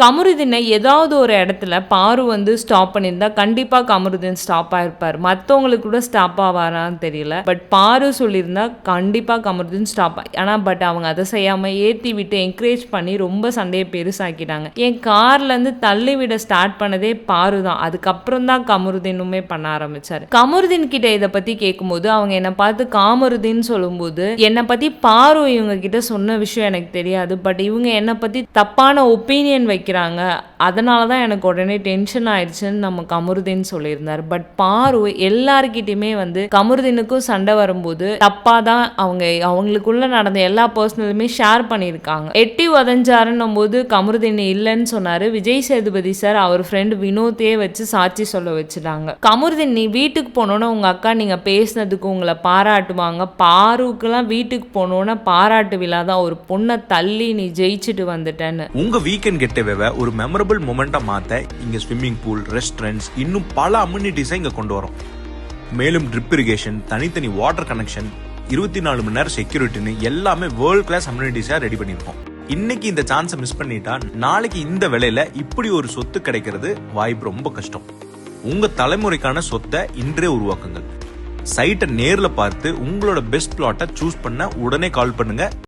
கமருதினை ஏதாவது ஒரு இடத்துல பாரு வந்து ஸ்டாப் பண்ணியிருந்தா கண்டிப்பாக கமருதின் ஸ்டாப் ஆகிருப்பார் மற்றவங்களுக்கு கூட ஸ்டாப் ஆவாரான்னு தெரியல. பட் பாரு சொல்லியிருந்தா கண்டிப்பாக கமருதின் ஸ்டாப் ஆனால் பட் அவங்க அதை செய்யாமல் ஏற்றி விட்டு என்கரேஜ் பண்ணி ரொம்ப சண்டையை பெருசாக்கிட்டாங்க. என் கார்லேருந்து தள்ளி விட ஸ்டார்ட் பண்ணதே பாரு தான். அதுக்கப்புறம் தான் கமருதினுமே பண்ண ஆரம்பித்தார் கமருதின் கிட்ட இதை பற்றி கேட்கும்போது அவங்க என்னை பார்த்து காமருதின்னு சொல்லும்போது என்னை பற்றி பாரு இவங்க கிட்ட சொன்ன விஷயம் எனக்கு தெரியாது. பட் இவங்க என்னை பற்றி தப்பான ஒப்பீனியன் வைக்கிறாங்க. அதனால தான் எனக்கு உடனே டென்ஷன் ஆயிடுச்சுன்னு நம்ம கமருதீன் சொல்லியிருந்தார். பட் பாரு எல்லாருக்கிட்டையுமே வந்து கமருதீனுக்கும் சண்டை வரும்போது தப்பா தான் அவங்க அவங்களுக்குள்ள நடந்த எல்லா பர்சனலுமே ஷேர் பண்ணியிருக்காங்க. எட்டி உதஞ்சாருன்னும் போது கமருதீன் இல்லைன்னு சொன்னாரு. விஜய் சேதுபதி சார் அவர் ஃப்ரெண்டு வினோத்தையே வச்சு சாட்சி சொல்ல வச்சுட்டாங்க. கமருதீன் நீ வீட்டுக்கு போனோன்னு உங்க அக்கா நீங்க பேசினதுக்கு உங்களை பாராட்டுவாங்க. பாருக்கெல்லாம் வீட்டுக்கு போனோன்னா பாராட்டு விழா தான் ஒரு பொண்ணை தள்ளி நீ ஜெயிச்சுட்டு வந்துட்டேன்னு. உங்க வீக்கெண்ட் கெட்டவேவை ஒரு மெமரபிள் மூமெண்ட்டை மாற்ற இங்கே ஸ்விம்மிங் பூல் ரெஸ்டாரண்ட்ஸ் இன்னும் பல அம்யூனிட்டிஸை இங்கே கொண்டு வரோம். மேலும் ட்ரிப் இரிகேஷன் தனித்தனி வாட்டர் கனெக்ஷன் இருபத்தி நாலு மணி நேரம் செக்யூரிட்டின்னு எல்லாமே வேர்ல்ட் கிளாஸ் அம்யூனிட்டிஸாக ரெடி பண்ணியிருக்கோம் இன்னைக்கு இந்த சான்ஸை மிஸ் பண்ணிட்டா நாளைக்கு இந்த விலையில இப்படி ஒரு சொத்து கிடைக்கிறது வாய்ப்பு ரொம்ப கஷ்டம். உங்க தலைமுறைக்கான சொத்தை இன்றே உருவாக்குங்கள். சைட்டை நேரில் பார்த்து உங்களோட பெஸ்ட் பிளாட்டை சூஸ் பண்ண உடனே கால் பண்ணுங்க.